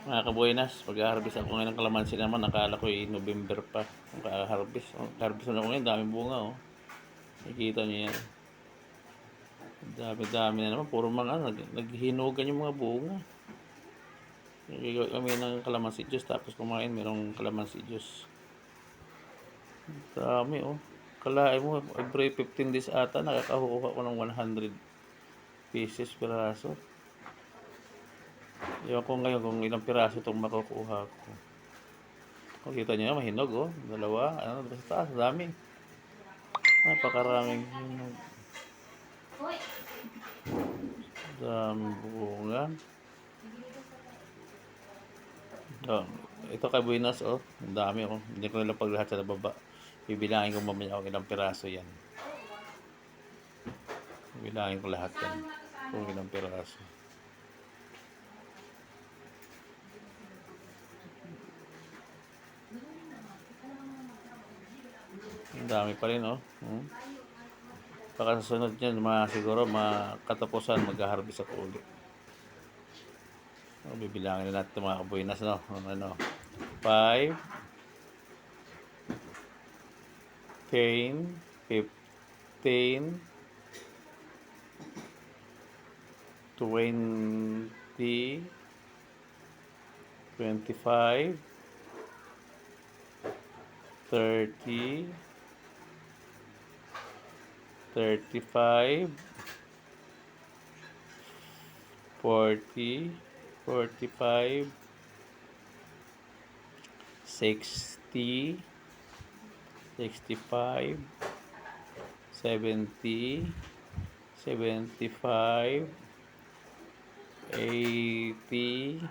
Mga kabuenas, pag-harvest ako ngayon ng kalamansi naman, nakala ko eh, November pa. Ang ka-harvest. Oh, harvest na ako ngayon, daming bunga oh. Nakikita niyo yan. Dami-dami na naman, puro mga ano, nag, naghinugan yung mga bunga. Nagagawa kami ng kalamansi juice, tapos kumain, merong kalamansi juice. Dami oh. Kalain mo, every 15 days ata, nakakakuha ko ng 100 pieces piraso. Ewan ko ngayon kung ilang piraso itong makukuha ko. Kung kita nyo, mahinog oh. Dalawa, ano, sa taas, dami. Napakaraming hinog. Dami bunga. Oh, ito kay Buenas oh. Ang dami oh. Hindi ko nila paglahat sa baba. Bibilangin ko mamaya kung ilang piraso yan. Bibilangin ko lahat yan. Kung ilang piraso. Dami pa rin, oh. Hmm. Baka sa sunod niyan, siguro, makatapusan, mag-harvest ako ulit. Oh, bibilangin na natin mga kabuinas, no? Ano, 5, 10, 15, 20, 25, 30, 35, 40, 45, 60, 65, 70, 75, 80,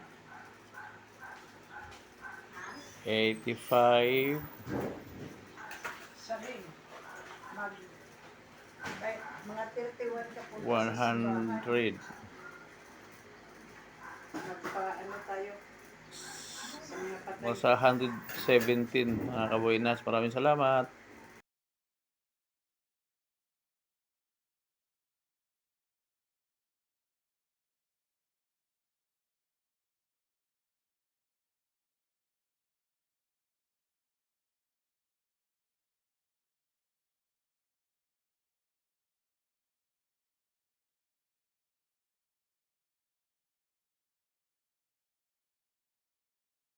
85, Sabi, mag, mga 31 ka po. 100. Magpa, ano tayo, sa mga patay. Sa 117 mga kabuinas. Maraming salamat.